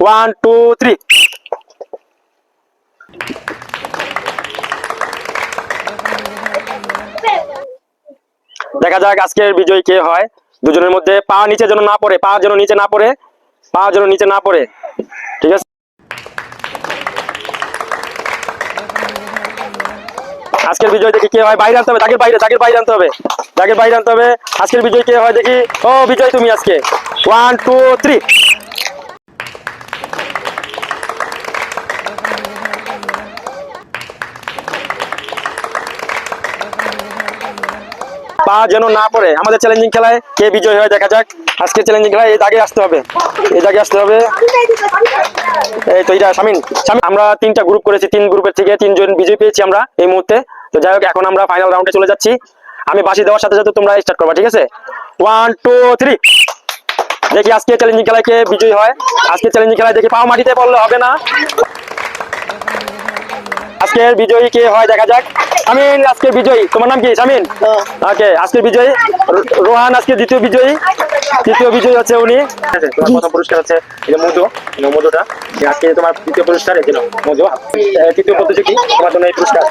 One two three দেখা যাক আজকের বিজয়ী কে হয়। দুজনের মধ্যে পা নিচে যেন না পড়ে, পা যেন নিচে না পড়ে, পা যেন নিচে না পড়ে। ঠিক আছে? আজকের বিজয় দেখি কে হয়, বাইরে আনতে হবে তাকে বাইরে তাকে বাইরে আনতে হবে। তাকে বাইরে আনতে হবে। আজকের বিজয় কে হয় দেখি। ও, বিজয় তুমি আজকে। ওয়ান টু থ্রি পা যেন না পড়ে। আমাদের চ্যালেঞ্জিং খেলায় কে বিজয় হয় দেখা যাক। আজকে চ্যালেঞ্জিং খেলায় এই দাগে আসতে হবে। এই দাগে আসতে হবে। এই তো এটা শামিন শামিন আমরা তিনটা গ্রুপ করেছি। তিন গ্রুপের থেকে তিনজন বিজয় পেয়েছি আমরা এই মুহূর্তে। তো যাই হোক, এখন আমরা ফাইনাল রাউন্ডে চলে যাচ্ছি। আমি বাসি দেওয়ার সাথে সাথে তোমরা স্টার্ট করবা, ঠিক আছে? ওয়ান টু থ্রি দেখি আজকে চ্যালেঞ্জিং খেলায় কে বিজয় হয়। আজকে চ্যালেঞ্জিং খেলায় দেখি পাও মাটিতে পড়লে হবে না। আজকের বিজয়ী কে হয় দেখা যাক। শামিন আজকের বিজয়ী। তোমার নাম কি? শামিন? ওকে আজকের বিজয়ী। রোহান আজকে দ্বিতীয় বিজয়ী। তৃতীয় বিজয়ী হচ্ছে উনি। তোমার প্রথম পুরস্কার আছে এই মধু মধুটা। আজকে তোমার তৃতীয় পুরস্কার মধু। তৃতীয় তৃতীয় প্রতিযোগী তোমার জন্য এই পুরস্কার।